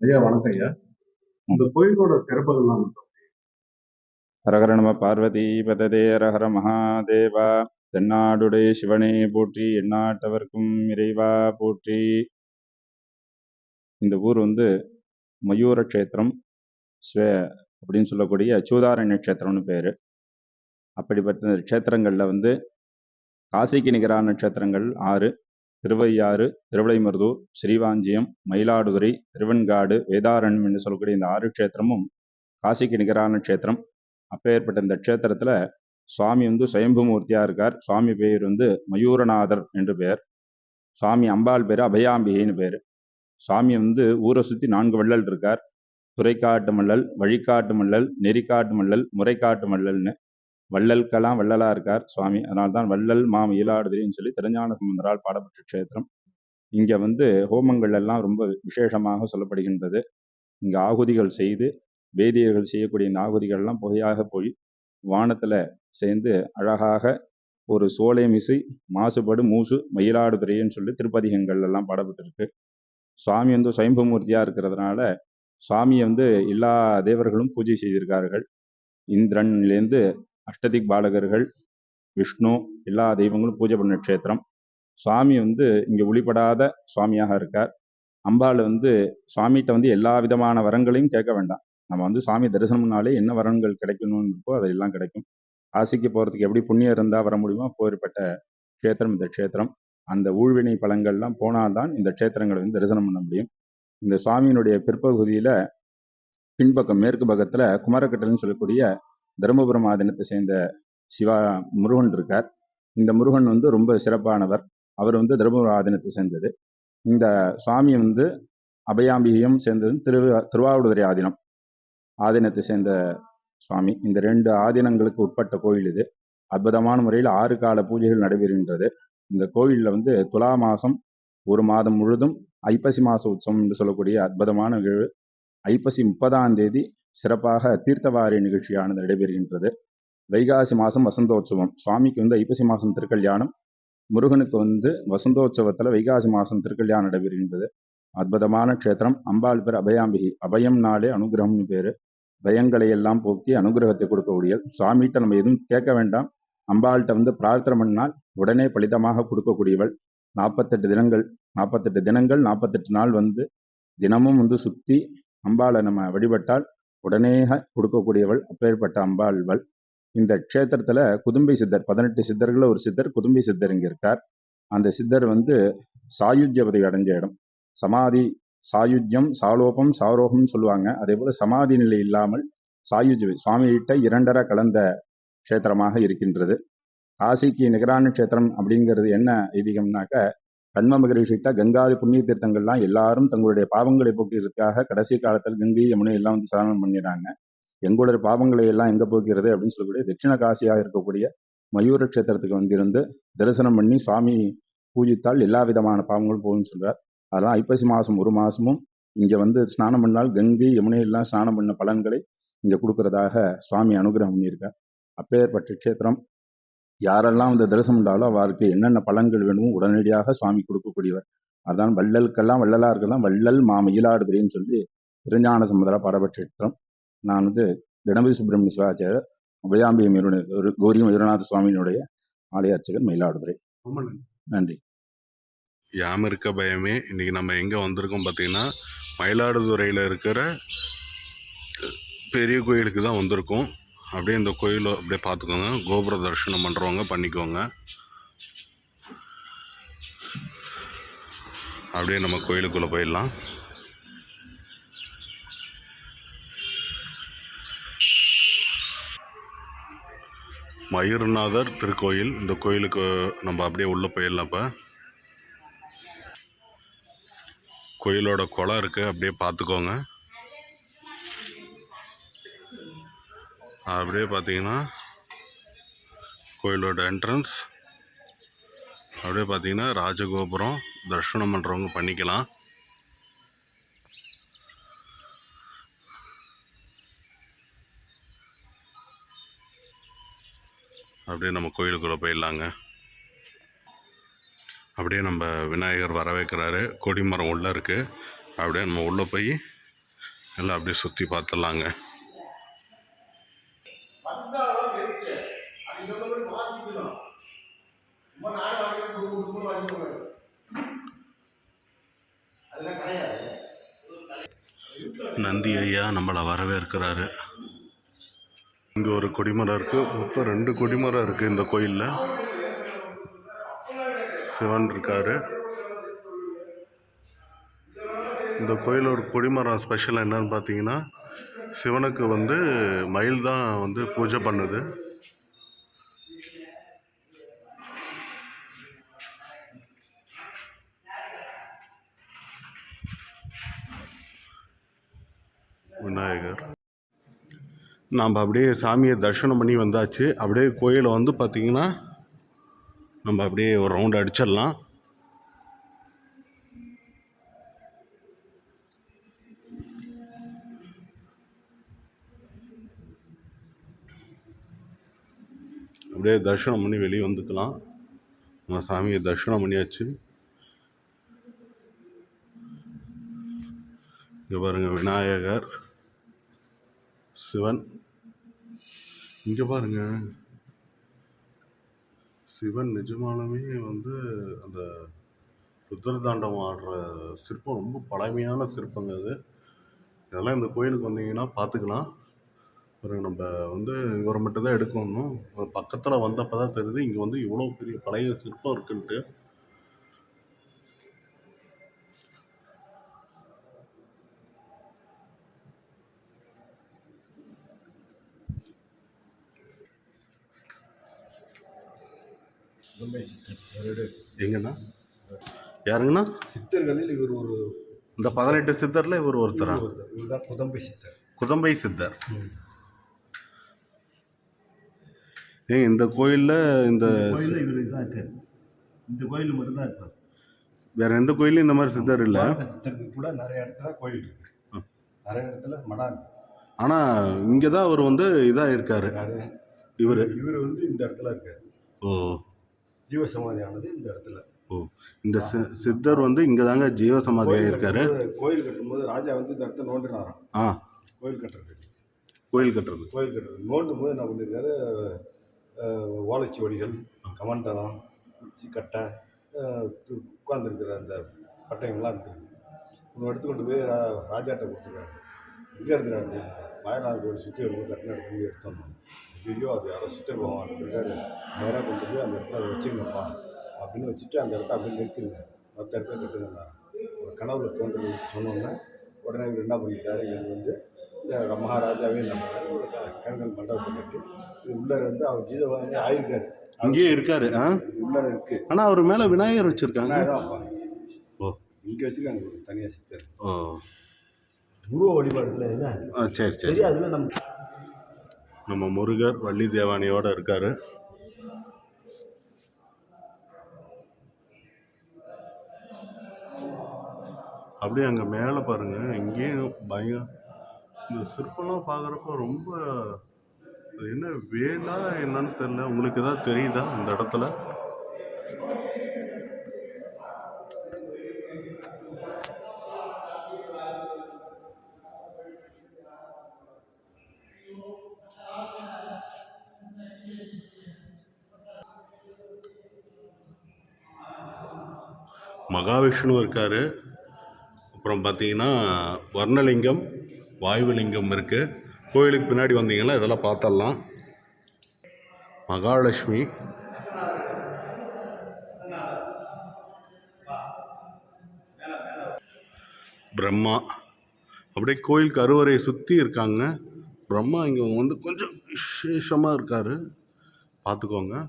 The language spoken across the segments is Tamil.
ஐயா வணக்கம் ஐயா. இந்த கோயிலோட சிறப்புகள்லாம் ஹரஹர நம பார்வதி பததே ஹரஹர மகாதேவா. தென்னாடுடைய சிவனே போற்றி எந்நாட்டவர்க்கும் இறைவா போற்றி. இந்த ஊர் வந்து மயூர க்ஷேத்திரம் ஸ்வே அப்படின்னு சொல்லக்கூடிய சூதாரண்ய க்ஷேத்திரம்னு பேர். அப்படிப்பட்ட க்ஷேத்திரங்களில் வந்து காசிக்கு நிகரான நட்சத்திரங்கள் ஆறு. திருவையாறு திருவிடைமருதூர் ஸ்ரீவாஞ்சியம் மயிலாடுதுறை திருவெண்காடு வேதாரண்யம் என்று சொல்லக்கூடிய இந்த ஆறு க்ஷேத்திரமும் காசிக்கு நிகரான க்ஷேத்திரம். அப்பேற்பட்ட இந்த க்ஷேத்திரத்தில் சுவாமி வந்து சுயம்புமூர்த்தியா இருக்கார். சுவாமி பேர் வந்து மயூரநாதர் என்று பெயர் சுவாமி அம்பாள் பேர் அபயாம்பிகைன்னு பேர். சுவாமி வந்து ஊரை சுற்றி நான்கு வள்ளல் இருக்கார். துறைக்காட்டு மல்லல் வழிகாட்டு மல்லல் நெறிக்காட்டு மல்லல் முறைக்காட்டு மல்லல்னு வள்ளல்கெல்லாம் வள்ளலா இருக்கார் சுவாமி. அதனால தான் வள்ளல் மாம் மயிலாடுதுறைன்னு சொல்லி திருஞான சம்பந்தரால் பாடப்பட்ட க்ஷேத்திரம். இங்க வந்து ஹோமங்கள் எல்லாம் ரொம்ப விசேஷமாக சொல்லப்படுகின்றது. இங்க ஆகுதிகள் செய்து வேதியர்கள் செய்யக்கூடிய இந்த ஆகுதிகள்லாம் புகையாக போய் வானத்துல சேர்ந்து அழகாக ஒரு சோலை மிசை மாசுபடு மூசு மயிலாடுதுறைன்னு சொல்லி திருப்பதிகங்கள் எல்லாம் பாடப்பட்டிருக்கு. சுவாமி வந்து சுயம்புமூர்த்தியா இருக்கிறதுனால சுவாமியை வந்து எல்லா தேவர்களும் பூஜை செய்திருக்கார்கள். இந்திரன்லேருந்து அஷ்டதிக் பாலகர்கள் விஷ்ணு எல்லா தெய்வங்களும் பூஜை பண்ண க்ஷேத்திரம் சுவாமி வந்து இங்கே ஒளிப்படாத சுவாமியாக இருக்கார். அம்பாள் வந்து சுவாமிகிட்ட வந்து எல்லா விதமான வரங்களையும் கேட்க வேண்டாம். நம்ம வந்து சாமி தரிசனம்னாலே என்ன வரங்கள் கிடைக்கணும்னு இருக்கோ அதெல்லாம் கிடைக்கும். காசிக்கு போகிறதுக்கு எப்படி புண்ணியம் இருந்தால் வர முடியுமோ போயிற்பட்ட க்ஷேத்திரம் இந்த க்ஷேத்திரம். அந்த ஊழ்வினை பலங்கள்லாம் போனால்தான் இந்த க்ஷேத்திரங்களை வந்து தரிசனம் பண்ண முடியும். இந்த சுவாமியினுடைய பிற்பகுதியில் பின்பக்கம் மேற்கு பக்கத்தில் குமரக்கட்டல்னு சொல்லக்கூடிய தருமபுரம் ஆதீனத்தை சேர்ந்த சிவா முருகன் இருக்கார். இந்த முருகன் வந்து ரொம்ப சிறப்பானவர். அவர் வந்து தருமபுரம் ஆதீனத்தை சேர்ந்தது. இந்த சுவாமி வந்து அபயாம்பிகையும் சேர்ந்தது. திரு திருவாவூடுதுறை ஆதீனம் ஆதீனத்தை சேர்ந்த சுவாமி. இந்த ரெண்டு ஆதீனங்களுக்கு உட்பட்ட கோயில் இது. அற்புதமான முறையில் ஆறு கால பூஜைகள் நடைபெறுகின்றது. இந்த கோயிலில் வந்து துலா மாதம் ஒரு மாதம் முழுதும் ஐப்பசி மாச உற்சவம் என்று சொல்லக்கூடிய அற்புதமான நிகழ்வு. ஐப்பசி முப்பதாம் தேதி சிறப்பாக தீர்த்தவாரி நிகழ்ச்சியானது நடைபெறுகின்றது. வைகாசி மாதம் வசந்தோற்சவம். சுவாமிக்கு வந்து ஐப்பசி மாதம் திருக்கல்யாணம். முருகனுக்கு வந்து வசந்தோற்சவத்தில் வைகாசி மாதம் திருக்கல்யாணம் நடைபெறுகின்றது. அற்புதமான க்ஷேத்திரம். அம்பாள் பேர் அபயாம்பிகை. அபயம் நாளே அனுகிரகம்னு பேர். பயங்களை எல்லாம் போக்கி அனுகிரகத்தை கொடுக்கக்கூடிய சுவாமிகிட்ட நம்ம எதுவும் கேட்க வேண்டாம். அம்பாள்கிட்ட வந்து பிரார்த்தனை பண்ணால் உடனே பலிதமாக கொடுக்கக்கூடியவள். நாற்பத்தெட்டு தினங்கள். நாற்பத்தெட்டு தினங்கள் நாற்பத்தெட்டு நாள் வந்து தினமும் வந்து சுற்றி அம்பாளை நம்ம வழிபட்டால் உடனே கொடுக்கக்கூடியவள் அப்பேற்பட்ட அம்பாள்வள் இந்த க்ஷேத்திரத்தில் குதும்பை சித்தர் பதினெட்டு சித்தர்களில் ஒரு சித்தர் குதும்பை சித்தர் இங்கே இருக்கார். அந்த சித்தர் வந்து சாயுஜ்ய பதவி அடைஞ்ச இடம். சமாதி சாயுஜ்யம் சாலோபம் சாரோகம்னு சொல்லுவாங்க. அதே போல் சமாதி நிலை இல்லாமல் சாயுஜ் சுவாமியிட்ட இரண்டரை கலந்த க்ஷேத்திரமாக இருக்கின்றது. காசிக்கு நிகரான க்ஷேத்திரம் அப்படிங்கிறது என்ன ஐதீகம்னாக்க கண்ம சீட்டா கங்காதி புண்ணிய தீர்த்தங்கள்லாம் எல்லாரும் தங்களுடைய பாவங்களை போக்குறதுக்காக கடைசி காலத்தில் கங்கை யமுனை எல்லாம் வந்து சாதனம் பண்ணிடுறாங்க. எங்களுடைய பாவங்களை எல்லாம் எங்க போக்கிறது அப்படின்னு சொல்லக்கூடிய தட்சிண காசியாக இருக்கக்கூடிய மயூர க்ஷேத்திரத்துக்கு வந்திருந்து தரிசனம் பண்ணி சுவாமி பூஜித்தால் எல்லா விதமான பாவங்களும் போகும்னு சொல்றார். அதெல்லாம் ஐப்பசி மாதம் ஒரு மாதமும் இங்கே வந்து ஸ்நானம் பண்ணால் கங்கை யமுனை எல்லாம் ஸ்நானம் பண்ண பலன்களை இங்கே கொடுக்கறதாக சுவாமி அனுகிரகம் பண்ணியிருக்கார். அப்பேற்பட்ட க்ஷேத்திரம் யாரெல்லாம் வந்து தரிசனம் பண்ணாலும் அவருக்கு என்னென்ன பலன்கள் வேணுமோ உடனடியாக சுவாமி கொடுக்கக்கூடியவர். அதான் வள்ளலுக்கெல்லாம் வள்ளலா இருக்கலாம் வள்ளல் மா மயிலாடுதுறைன்னு சொல்லி திருஞான சமுதரா பாடப்பட்ட க்ஷேத்திரம் நான் வந்து தினபதி சுப்பிரமணிய சிவாச்சாரியர் உபயாம்பிகை மீருடைய ஒரு கௌரி மயூரநாத சுவாமியினுடைய ஆலய அர்ச்சகர் மயிலாடுதுறை. ரொம்ப நன்றி. நன்றி. யாம் இருக்க பயமே. இன்றைக்கி நம்ம எங்கே வந்திருக்கோம் பார்த்தீங்கன்னா மயிலாடுதுறையில் இருக்கிற பெரிய கோயிலுக்கு தான் வந்திருக்கோம். அப்படியே இந்த கோயிலை அப்படியே பார்த்துக்கோங்க. கோபுர தரிசனம் பண்ணுறவங்க பண்ணிக்கோங்க. அப்படியே நம்ம கோயிலுக்குள்ளே போயிடலாம். மயூர்நாதர் திருக்கோயில் இந்த கோயிலுக்கு நம்ம அப்படியே உள்ளே போயிடலாம் இப்போ கோயிலோட குளம் இருக்குது அப்படியே பார்த்துக்கோங்க. அப்படியே பார்த்தீங்கன்னா கோயிலோட என்ட்ரன்ஸ் அப்படியே பார்த்தீங்கன்னா ராஜகோபுரம் தர்ஷனம் பண்ணுறவங்க பண்ணிக்கலாம். அப்படியே நம்ம கோயிலுக்குள்ளே போயிடலாங்க. அப்படியே நம்ம விநாயகர் வர வைக்கிறாரு. கொடிமரம் உள்ளே இருக்குது அப்படியே நம்ம உள்ளே போய் எல்லாம் அப்படியே சுற்றி பார்த்துடலாங்க. நந்தி ஐயா நம்மளை வரவேற்கிறாரு. இங்கே ஒரு கொடிமரம் இருக்குது மொத்தம் ரெண்டு கொடிமரம் இருக்குது இந்த கோயிலில். சிவன் இருக்காரு. இந்த கோயிலோட கொடிமரம் ஸ்பெஷல் என்னன்னு பார்த்தீங்கன்னா சிவனுக்கு வந்து மயில் தான் வந்து பூஜை பண்ணுது. விநாயகர். நாம் அப்படியே சாமியை தரிசனம் பண்ணி வந்தாச்சு. அப்படியே கோயிலை வந்து பார்த்திங்கன்னா நம்ம அப்படியே ஒரு ரவுண்ட் அடிச்சிடலாம். அப்படியே தரிசனம் பண்ணி வெளியே வந்துக்கலாம். நம்ம சாமியை தரிசனம் பண்ணியாச்சு. இங்கே பாருங்கள் விநாயகர் சிவன். இங்கே பாருங்கள் சிவன் நிஜமானமே வந்து அந்த ருத்ரதாண்டம் ஆடுற சிற்பம் ரொம்ப பழமையான சிற்பங்க அது. இதெல்லாம் இந்த கோயிலுக்கு வந்தீங்கன்னா பார்த்துக்கலாம். பாருங்க நம்ம வந்து இவரை மட்டும் தான் எடுக்கணும் பக்கத்தில் வந்தப்போ தான் தெரியுது. இங்கே வந்து இவ்வளோ பெரிய பழைய சிற்பம் இருக்குன்ட்டு. எங்கண்ணா யாருங்கண்ணா சித்தர்களில் இவர் ஒரு இந்த பதினெட்டு சித்தரில் இவர் ஒருத்தரா? இவர் தான் முதன்மை சித்தர். குதம்பை சித்தர். ஏங்க இந்த கோயிலில் இந்த கோயிலில் தான் இருக்கார். இந்த கோயில் மட்டும்தான் இருப்பார். வேற எந்த கோயிலும் இந்த மாதிரி சித்தர் இல்லை? சித்தருக்கு கூட நிறைய இடத்துல கோயில் இருக்கு. நிறைய இடத்துல மடம் இருக்கு ஆனால் இங்கே தான் அவர் வந்து இதாக இருக்காரு இவர். இவர் வந்து இந்த இடத்துல இருக்கார். ஓ. ஜீவசமாதியானது இந்த இடத்துல. ஓ. இந்த சி- சித்தர் வந்து இங்கே தாங்க ஜீவசமாதியாக இருக்காரு? கோயில் கட்டும்போது ராஜா வந்து இந்த இடத்த நோண்டினாராம் ஆ. கோயில் கட்டுறதுக்கு. கோயில் கட்டுறது. கோயில் கட்டுறது. நோண்டும் போது என்ன பண்ணியிருக்காரு ஓலைச்சுவடிகள் கமண்டலம் கட்டை உட்காந்துருக்கிற அந்த பட்டயங்கள்லாம் இருக்குது ஒன்று எடுத்துக்கொண்டு போய் ரா ராஜாட்ட கொடுத்துருக்காங்க. இங்கே இருந்து நடத்தி மாயநாத கோயில் சுற்றி வரும்போது கட்டின இடத்துல போய் எடுத்தோம் ஐயோ அது யாரோ சித்தர் பகவான் இருக்காரு நேராக கொண்டு போய் அந்த இடத்துல அதை வச்சுருங்கப்பா அப்படின்னு வச்சுட்டு அந்த இடத்த அப்படியே நிறுத்திருங்க மற்ற இடத்துல கட்டுங்க ஒரு கனவுல தோன்றது சொன்னோன்னே உடனே இவர் என்ன பண்ணிட்டாரு? இவர் வந்து இந்த மகாராஜாவே என்ன பண்ணாரு ஒரு க- கருங்கல் மண்டபத்தை கட்டி இது உள்ளார வந்து அவர் ஜீதவாங்க ஆயிருக்காரு. இங்கேயே இருக்காரு ஆ? உள்ளார இருக்கு. ஆனால் அவர் மேலே விநாயகர் வச்சுருக்காங்க. ஓ. இங்கே வச்சுருக்காங்க தனியாக சித்தர். ஓ. உருவ வழிபாடு இல்லை இது ஆ சரி சரி. தெரியாதுல நம்ம நம்ம முருகர் வள்ளி தேவானியோட இருக்காரு. அப்படியே அங்கே மேலே பாருங்க இங்கேயும் பயம். இந்த சிற்பம்லாம் பார்க்குறப்ப ரொம்ப அது என்ன வேலா என்னன்னு தெரியல. உங்களுக்கு ஏதாவது தெரியுதா அந்த இடத்துல? மகாவிஷ்ணு இருக்காரு. அப்புறம் பார்த்தீங்கன்னா வர்ணலிங்கம் வாயுலிங்கம் இருக்குது கோயிலுக்கு பின்னாடி வந்தீங்கன்னா இதெல்லாம் பார்த்தரலாம் மகாலட்சுமி. பிரம்மா. அப்படியே கோயில் கருவறையை சுற்றி இருக்காங்க. பிரம்மா இங்கே வந்து கொஞ்சம் விசேஷமாக இருக்கார். பார்த்துக்கோங்க.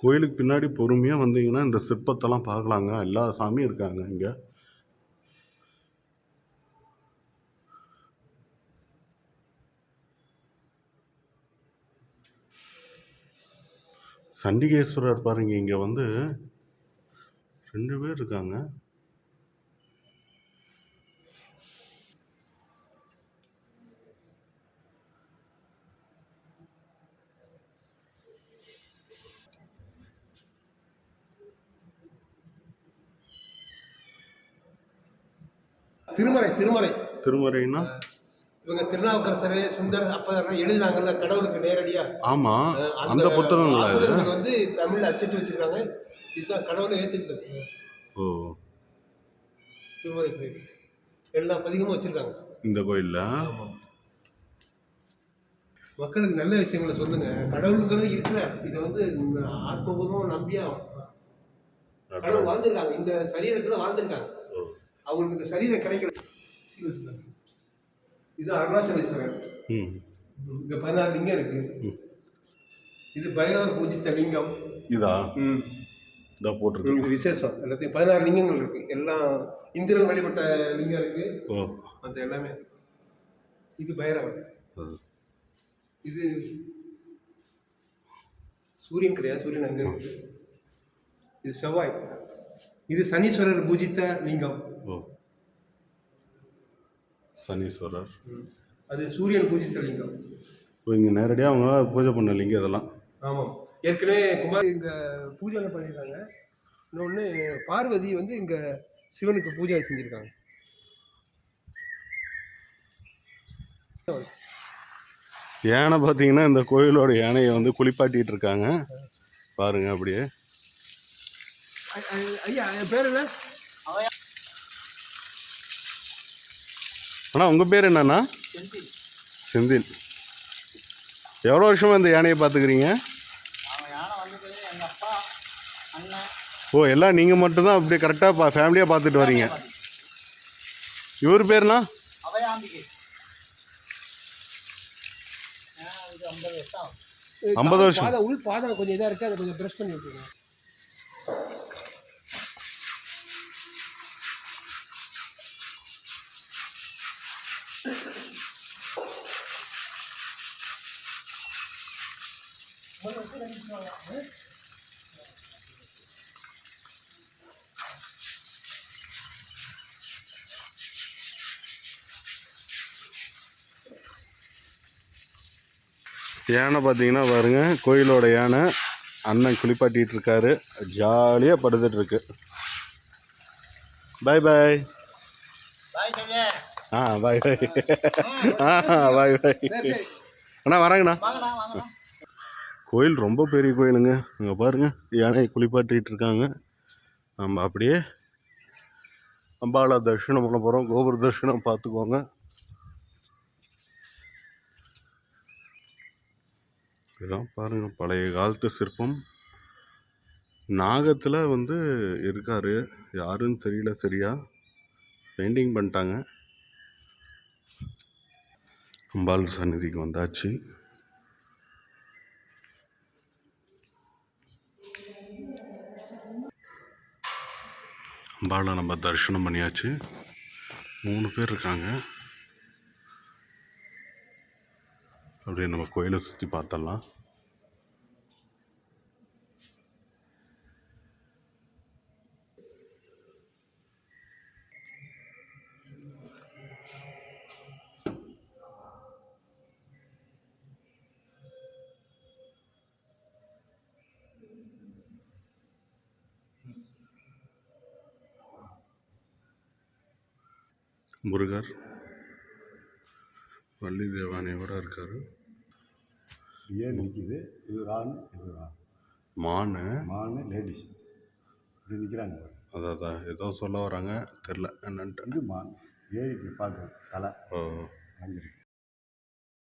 கோயிலுக்கு பின்னாடி பொறுமையாக வந்தீங்கன்னா இந்த சிற்பத்தெல்லாம் பார்க்கலாங்க. எல்லா சாமியும் இருக்காங்க இங்கே. சண்டிகேஸ்வரர் பாருங்க இங்கே வந்து ரெண்டு பேர் இருக்காங்க. திருமறை. திருமறை திருமறைன்னா இவங்க திருநாவுக்கரசர் சுந்தர அப்ப எழுதினாங்கல்ல கடவுளுக்கு நேரடியா. ஆமாம் அந்த புத்தகங்களா ஆசிரியர்கள் வந்து தமிழ்ல அச்சிட்டு வச்சிருக்காங்க. இதுதான் கடவுளை ஏத்துக்கிட்டது ஓ. திருமறை கோயில் எல்லா பதிகமும் வச்சிருக்காங்க. இந்த கோயிலில்? மக்களுக்கு நல்ல விஷயங்களை சொல்லுங்க. கடவுளுங்கிறது இருக்கிறார் இதை வந்து ஆத்மபூர்வம் நம்பியா கடவுள் வாழ்ந்திருக்காங்க. இந்த சரீரத்துல வாழ்ந்திருக்காங்க. அவங்களுக்கு இந்த சரீரம் கிடைக்கல. இது அருணாச்சலேஸ்வரர் ம். இங்க பதினாறு லிங்கம் இருக்கு. இது பைரவர் பூஜித்த லிங்கம். இதா? இதா போட்டிருக்கு. இது விசேஷம். எல்லாத்தையும் பதினாறு லிங்கங்கள் இருக்கு. எல்லாம் இந்திரன் வழிபட்ட லிங்கம் இருக்கு. மற்ற எல்லாமே இது பைரவர். இது சூரியன் கிடையாது. சூரியன் அங்கே இருக்கு. இது செவ்வாய். இது சனீஸ்வரர் பூஜித்த லிங்கம். சனீஸ்வரர். அது சூரியன் பூஜித்த லிங்கம். இப்போ இங்கே நேரடியாக அவங்க பூஜை பண்ண லிங்கம் இதெல்லாம். ஆமாம் ஏற்கனவே குமார் இங்கே பூஜை பண்ணியிருக்காங்க. இன்னொன்று பார்வதி வந்து இங்கே சிவனுக்கு பூஜை செஞ்சுருக்காங்க. யானை பார்த்தீங்கன்னா இந்த கோயிலோட யானையை வந்து குளிப்பாட்டிட்டு இருக்காங்க. பாருங்க அப்படியே. ஐயா என் பேர் என்ன? அண்ணா உங்கள் பேர் என்னண்ணா? செந்தில். எவ்வளோ வருஷமாக இந்த யானையை பார்த்துக்கிறீங்க? ஓ எல்லாம் நீங்கள் மட்டும்தான் அப்படியே கரெக்டாக பா ஃபேமிலியாக பார்த்துட்டு வரீங்க. இவர் பேர்னா ஐம்பது வருஷம். உள் பாதம் கொஞ்சம் இதாக இருக்குது அதை கொஞ்சம் ப்ரெஷ் பண்ணி விட்டுருங்க. யானை பார்த்தீங்கன்னா பாருங்க கோயிலோட யானை அண்ணன் குளிப்பாட்டிட்டு இருக்காரு ஜாலியாக படுத்துட்டு இருக்கு பாய் பாய் ஆ பாய் பாய் ஆ பாய் பாய் அண்ணா வரேங்கண்ணா கோயில் ரொம்ப பெரிய கோயிலுங்க. இங்கே பாருங்கள் யானை குளிப்பாட்டிகிட்டு இருக்காங்க. நம்ம அப்படியே அம்பாலா தரிசனம் பண்ண போகிறோம் கோபுர தரிசனம் பார்த்துக்கோங்க. இதெல்லாம் பாருங்கள் பழைய காலத்து சிற்பம். நாகத்தில் வந்து இருக்கார். யாருன்னு தெரியல சரியா. பெயிண்டிங் பண்ணிட்டாங்க. அம்பாள் சந்நிதிக்கு வந்தாச்சு. பாலா நம்ம தரிசனம் பண்ணியாச்சு. மூணு பேர் இருக்காங்க. அப்படியே நம்ம கோயிலை சுற்றி பார்த்தலாம் முருகர். வள்ளி தேவானையோட இருக்காரு. ஏன் நிற்கிது இது ஆண் இது மான். மான் லேடிஸ். இப்படி நிற்கிறாங்க அதான் ஏதோ சொல்ல வராங்க. தெரில என்னன்ட்டு. இது மான். ஏறி இப்படி பார்க்க தலை. ஓ. அஞ்சிருக்கு